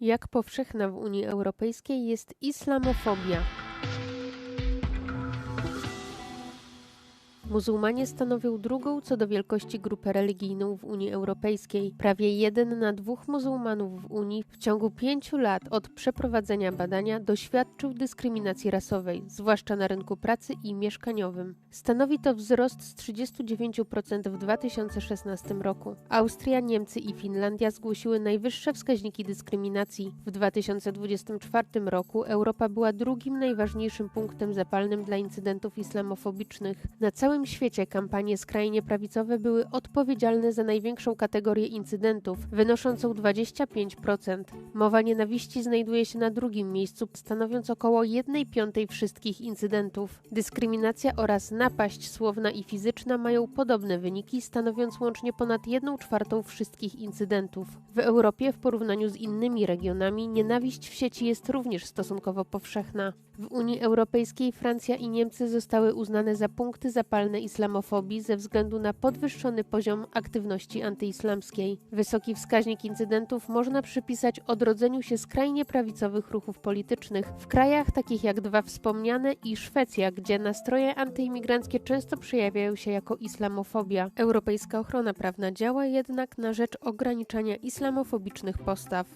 Jak powszechna w Unii Europejskiej jest islamofobia? Muzułmanie stanowią drugą co do wielkości grupę religijną w Unii Europejskiej. Prawie jeden na dwóch muzułmanów w Unii w ciągu pięciu lat od przeprowadzenia badania doświadczył dyskryminacji rasowej, zwłaszcza na rynku pracy i mieszkaniowym. Stanowi to wzrost z 39% w 2016 roku. Austria, Niemcy i Finlandia zgłosiły najwyższe wskaźniki dyskryminacji. W 2024 roku Europa była drugim najważniejszym punktem zapalnym dla incydentów islamofobicznych. Na całym całym świecie kampanie skrajnie prawicowe były odpowiedzialne za największą kategorię incydentów, wynoszącą 25%. Mowa nienawiści znajduje się na drugim miejscu, stanowiąc około 1 piątej wszystkich incydentów. Dyskryminacja oraz napaść słowna i fizyczna mają podobne wyniki, stanowiąc łącznie ponad 1 czwartą wszystkich incydentów. W Europie w porównaniu z innymi regionami nienawiść w sieci jest również stosunkowo powszechna. W Unii Europejskiej Francja i Niemcy zostały uznane za punkty zapalne islamofobii ze względu na podwyższony poziom aktywności antyislamskiej. Wysoki wskaźnik incydentów można przypisać odrodzeniu się skrajnie prawicowych ruchów politycznych w krajach takich jak dwa wspomniane i Szwecja, gdzie nastroje antyimigranckie często przejawiają się jako islamofobia. Europejska ochrona prawna działa jednak na rzecz ograniczania islamofobicznych postaw.